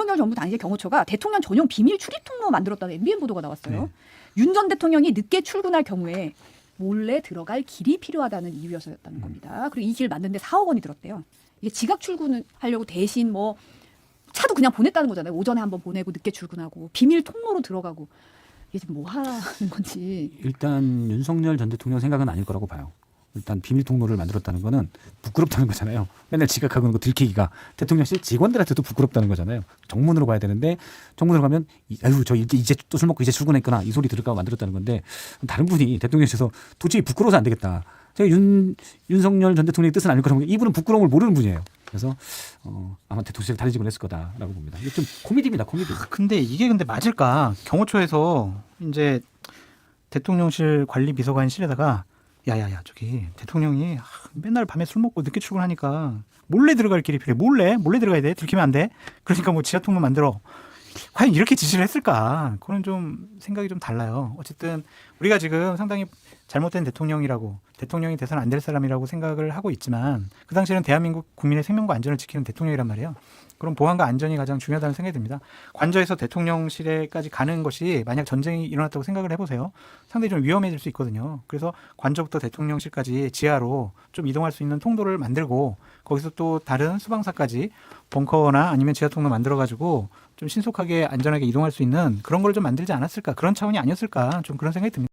윤석열 정부 당시에 경호처가 대통령 전용 비밀 출입 통로 만들었다는 MBN 보도가 나왔어요. 네. 윤전 대통령이 늦게 출근할 경우에 몰래 들어갈 길이 필요하다는 이유여서였다는 겁니다. 그리고 이 길 만드는데 4억 원이 들었대요. 이게 지각 출근을 하려고 대신 뭐 차도 그냥 보냈다는 거잖아요. 오전에 한번 보내고 늦게 출근하고 비밀 통로로 들어가고 이게 지금 뭐 하는 건지. 일단 윤석열 전 대통령 생각은 아닐 거라고 봐요. 일단 비밀 통로를 만들었다는 거는 부끄럽다는 거잖아요. 맨날 지각하고 있는 거 들키기가 대통령실 직원들한테도 부끄럽다는 거잖아요. 정문으로 가야 되는데 정문으로 가면 이- 아유 저 이제 이제 또 술 먹고 이제 출근했구나 이 소리 들을까 봐 만들었다는 건데 다른 분이 대통령실에서 도저히 부끄러워서 안 되겠다. 제가 윤 윤석열 전 대통령의 뜻은 아닐 거라고 이분은 부끄러움을 모르는 분이에요. 그래서 어, 아마 대통령실 다른 직원 했을 거다라고 봅니다. 이게 좀 코미디입니다, 코미디. 근데 이게 근데 맞을까? 경호처에서 이제 대통령실 관리 비서관실에다가 야야야 저기 대통령이 아, 맨날 밤에 술 먹고 늦게 출근하니까 몰래 들어갈 길이 필요해. 몰래 몰래 들어가야 돼. 들키면 안 돼. 그러니까 뭐 지하 통로 만들어. 과연 이렇게 지시를 했을까? 그건 좀 생각이 좀 달라요. 어쨌든 우리가 지금 상당히 잘못된 대통령이라고 대통령이 돼서는 안 될 사람이라고 생각을 하고 있지만 그 당시에는 대한민국 국민의 생명과 안전을 지키는 대통령이란 말이에요. 그럼 보안과 안전이 가장 중요하다는 생각이 듭니다. 관저에서 대통령실에까지 가는 것이 만약 전쟁이 일어났다고 생각을 해보세요. 상당히 좀 위험해질 수 있거든요. 그래서 관저부터 대통령실까지 지하로 좀 이동할 수 있는 통로를 만들고 거기서 또 다른 수방사까지 벙커나 아니면 지하 통로 만들어 가지고 좀 신속하게 안전하게 이동할 수 있는 그런 걸 좀 만들지 않았을까 그런 차원이 아니었을까 좀 그런 생각이 듭니다.